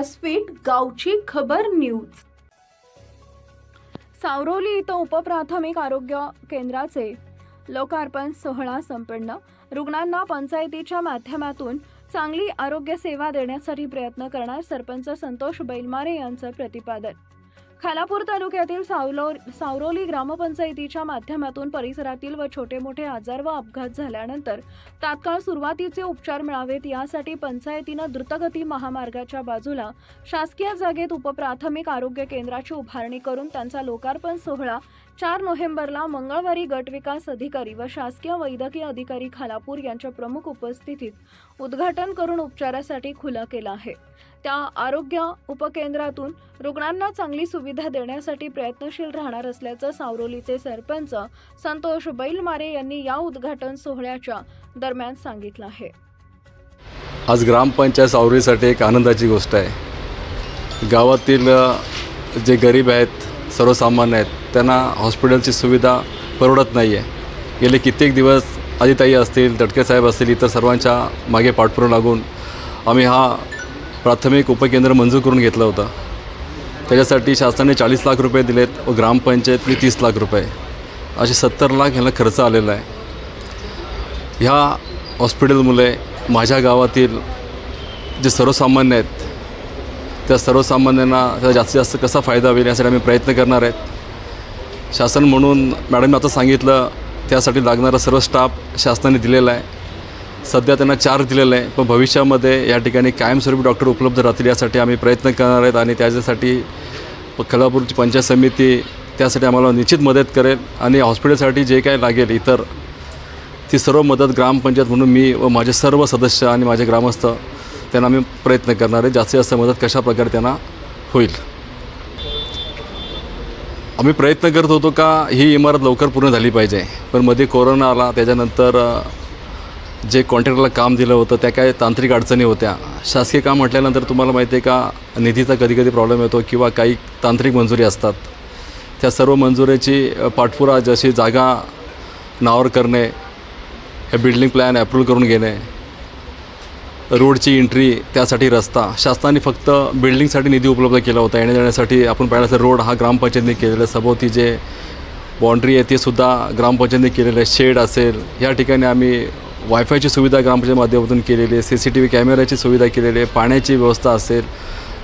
व्यासपीठ गावची खबर न्यूज. सावरोली इथं उपप्राथमिक आरोग्य केंद्राचे लोकार्पण सोहळा संपन्न. रुग्णांना पंचायतीच्या माध्यमातून चांगली आरोग्य सेवा देण्यासाठी प्रयत्न करणार सरपंच संतोष बैलमारे यांचं प्रतिपादन. खालापूर तालुक्यातील सावलो सावरोली ग्रामपंचायतीच्या माध्यमातून परिसरातील व छोटे मोठे आजार व अपघात झाल्यानंतर तात्काळ सुरुवातीचे उपचार मिळावेत यासाठी पंचायतीनं द्रुतगती महामार्गाच्या बाजूला शासकीय जागेत उपप्राथमिक आरोग्य केंद्राची उभारणी करून त्यांचा लोकार्पण सोहळा चार नोव्हेंबरला मंगळवारी गटविकास अधिकारी व शासकीय वैद्यकीय अधिकारी खालापूर यांच्या प्रमुख उपस्थितीत उद्घाटन करून उपचारासाठी खुला केला आहे. त्या आरोग्य उपकेंद्रातून रुग्णांना चांगली सुविधा देण्यासाठी प्रयत्नशील राहणार असल्याचं सावरोलीचे सरपंच संतोष बैलमारे यांनी या उद्घाटन सोहळ्याच्या दरम्यान सांगितलं आहे. आज ग्रामपंचायत सावरीसाठी एक आनंदाची गोष्ट आहे. गावातील जे गरीब आहेत सर्वसामान्य आहेत त्यांना हॉस्पिटलची सुविधा परवडत नाही आहे गेले कित्येक दिवस आदिताई असतील दटके साहेब असतील इतर सर्वांच्या मागे पाठपुरून लागून आम्ही हा प्राथमिक उपकेंद्र मंजूर करून घेतलं होतं. त्याच्यासाठी शासनाने चाळीस लाख रुपये दिलेत व ग्रामपंचायतने तीस लाख रुपये. असे सत्तर लाख ह्याला खर्च आलेला आहे. ह्या हॉस्पिटलमुळे माझ्या गावातील जे सर्वसामान्य आहेत त्या सर्वसामान्यांना त्याचा जास्तीत जास्त कसा फायदा होईल यासाठी आम्ही प्रयत्न करणार आहेत. शासन म्हणून मॅडमने आता सांगितलं त्यासाठी लागणारा सर्व स्टाफ शासनाने दिलेला आहे. सध्या त्यांना चार्ज दिलेला आहे. पण भविष्यामध्ये या ठिकाणी कायमस्वरूपी डॉक्टर उपलब्ध राहतील यासाठी आम्ही प्रयत्न करणार आहेत आणि त्याच्यासाठी कोल्हापूरची पंचायत समिती त्यासाठी आम्हाला निश्चित मदत करेल आणि हॉस्पिटलसाठी जे काय लागेल इतर ती सर्व मदत ग्रामपंचायत म्हणून मी व माझे सर्व सदस्य आणि माझे ग्रामस्थ त्यांना आम्ही प्रयत्न करणार आहे. जास्तीत जास्त मदत कशा प्रकारे त्यांना होईल? आम्ही प्रयत्न करत होतो का ही इमारत लवकर पूर्ण झाली पाहिजे. पण मध्ये कोरोना आला त्याच्यानंतर जे कॉन्ट्रॅक्टरला काम दिलं होतं त्या काय तांत्रिक अडचणी होत्या? शासकीय काम म्हटल्यानंतर तुम्हाला माहिती आहे का निधीचा कधी कधी प्रॉब्लेम येतो किंवा काही तांत्रिक मंजुरी असतात. त्या सर्व मंजुरीची पाठपुरा जशी जागा नावर करणे हे बिल्डिंग प्लॅन अप्रूव्ह करून घेणे रोडची एंट्री त्यासाठी रस्ता. शासनाने फक्त बिल्डिंगसाठी निधी उपलब्ध केला होता. येण्या जाण्यासाठी आपण पाहिलं तर रोड हा ग्रामपंचायतीने केलेला आहे. सभोवती जे बाँड्री आहे ते सुद्धा ग्रामपंचायतीने केलेलं आहे. शेड असेल या ठिकाणी आम्ही वायफायची सुविधा ग्रामपंचायत माध्यमातून केलेली आहे सी सी टी व्ही कॅमेऱ्याची सुविधा केलेली आहे पाण्याची व्यवस्था असेल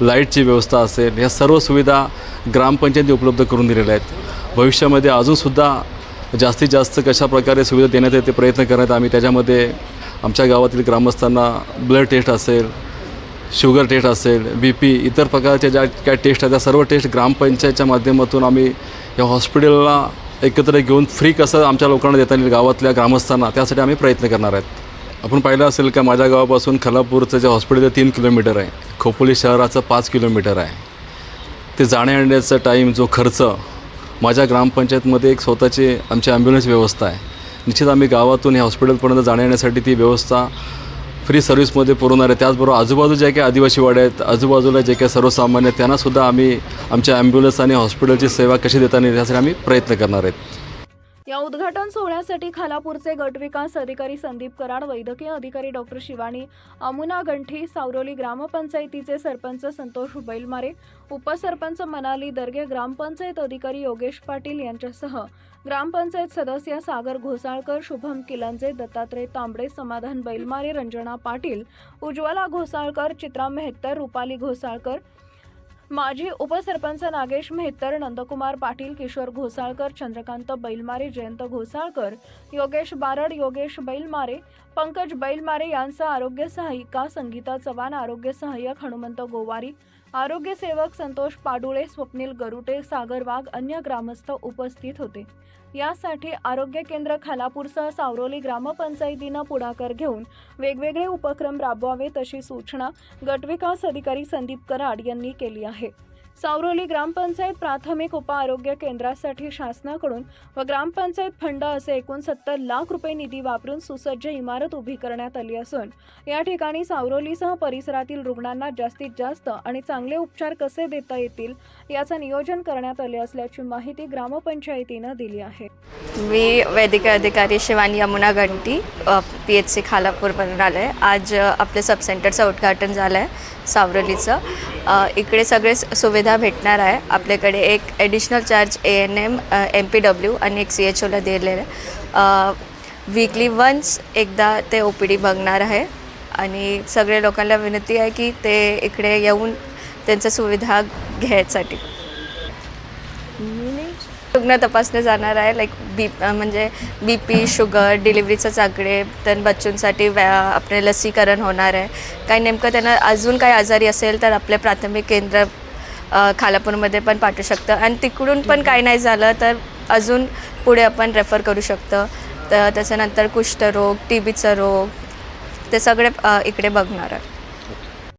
लाईटची व्यवस्था असेल ह्या सर्व सुविधा ग्रामपंचायती उपलब्ध करून दिलेल्या आहेत. भविष्यामध्ये अजूनसुद्धा जास्तीत जास्त कशा प्रकारे सुविधा देण्यात येते प्रयत्न करण्यात आम्ही त्याच्यामध्ये आमच्या गावातील ग्रामस्थांना ब्लड टेस्ट असेल शुगर टेस्ट असेल बी पी इतर प्रकारच्या ज्या काय टेस्ट आहेत त्या सर्व टेस्ट ग्रामपंचायतच्या माध्यमातून आम्ही या हॉस्पिटलला एकत्र घेऊन फ्री कसं आमच्या लोकांना देता येईल गावातल्या ग्रामस्थांना त्यासाठी आम्ही प्रयत्न करणार आहेत. आपण पाहिलं असेल का माझ्या गावापासून खलापूरचं जे हॉस्पिटल तीन किलोमीटर आहे. खोपोली शहराचं पाच किलोमीटर आहे. ते जाण्या येण्याचा टाईम जो खर्च माझ्या ग्रामपंचायतमध्ये एक स्वतःची आमची ॲम्ब्युलन्स व्यवस्था आहे. निश्चित आम्ही गावातून ह्या हॉस्पिटलपर्यंत जाण्या येण्यासाठी ती व्यवस्था फ्री सर्व्हिसमध्ये पुरवणार आहे. त्याचबरोबर आजूबाजू जे काही आदिवासी वाडे आहेत आजूबाजूला जे काही सर्वसामान्य आहेत त्यांनासुद्धा आम्ही आमच्या ॲम्ब्युलन्स आणि हॉस्पिटलची सेवा कशी देता येईल यासाठी आम्ही प्रयत्न करणार आहेत. या उद्घाटन सोहळ्यासाठी खालापूरचे गटविकास अधिकारी संदीप कराड वैद्यकीय अधिकारी डॉक्टर शिवानी अमुना गंठी सावरोली ग्रामपंचायतीचे सरपंच संतोष बैलमारे उपसरपंच मनाली दर्गे ग्रामपंचायत अधिकारी योगेश पाटील यांच्यासह ग्रामपंचायत सदस्य सागर घोसाळकर शुभम किलंजे दत्तात्रय तांबडे समाधान बैलमारे रंजना पाटील उज्ज्वला घोसाळकर चित्रा मेहत्तर रुपाली घोसाळकर माजी उपसरपंच नागेश मेहतर नंदकुमार पाटील किशोर घोसाळकर चंद्रकांत बैलमारे जयंत घोसाळकर योगेश बारड योगेश बैलमारे पंकज बैलमारे यांचा आरोग्य सहायिका संगीता चव्हाण आरोग्य सहाय्यक हनुमंत गोवारी आरोग्य सेवक संतोष पाडुळे स्वप्नील गरुटे सागर वाघ अन्य ग्रामस्थ उपस्थित होते. यासाठी आरोग्य केंद्र खालापूरसह सावरोली ग्रामपंचायतीनं पुढाकार घेऊन वेगवेगळे उपक्रम राबवावेत अशी सूचना गटविकास अधिकारी संदीप कराड यांनी केली आहे. सावरोली ग्रामपंचायत प्राथमिक उपआरोग्य केंद्रासाठी शासनाकडून व ग्रामपंचायत फंड असे एकूण सत्तर लाख रुपये निधी वापरून सुसज्ज इमारत उभी करण्यात आली असून या ठिकाणी सावरोलीसह परिसरातील रुग्णांना जास्तीत जास्त आणि चांगले उपचार कसे देता येतील याचं नियोजन करण्यात आले असल्याची माहिती ग्रामपंचायतीनं दिली आहे. मी वैद्यकीय अधिकारी शिवानी यमुना घंटी पी एच सी खालापूर आलं आज आपल्या सबसेंटरचं उद्घाटन झालं आहे सावरोलीचं. इकडे सगळे सुविधा सुविधा भेटणार आहे. आपल्याकडे एक additional charge A N M M P W आणि एक सी एच ओला दिलेलं आहे. वीकली वन्स एकदा ते ओ पी डी बघणार आहे. आणि सगळे लोकांना विनंती आहे की ते इकडे येऊन त्यांच्या सुविधा घ्यायसाठी. रुग्ण तपासणे जाणार आहे. लाईक बी म्हणजे बी पी शुगर डिलिव्हरीचं चाकडे तर बच्चूंसाठी व्या आपले लसीकरण होणार आहे. काही नेमकं त्यांना अजून काही आजारी असेल तर आपले प्राथमिक केंद्र खालापूरमध्ये पण पाठवू शकतं. आणि तिकडून पण काही नाही झालं तर अजून पुढे आपण रेफर करू शकतं. तर त्याच्यानंतर कुष्ठरोग टी बीचा रोग ते सगळे इकडे बघणार आहे.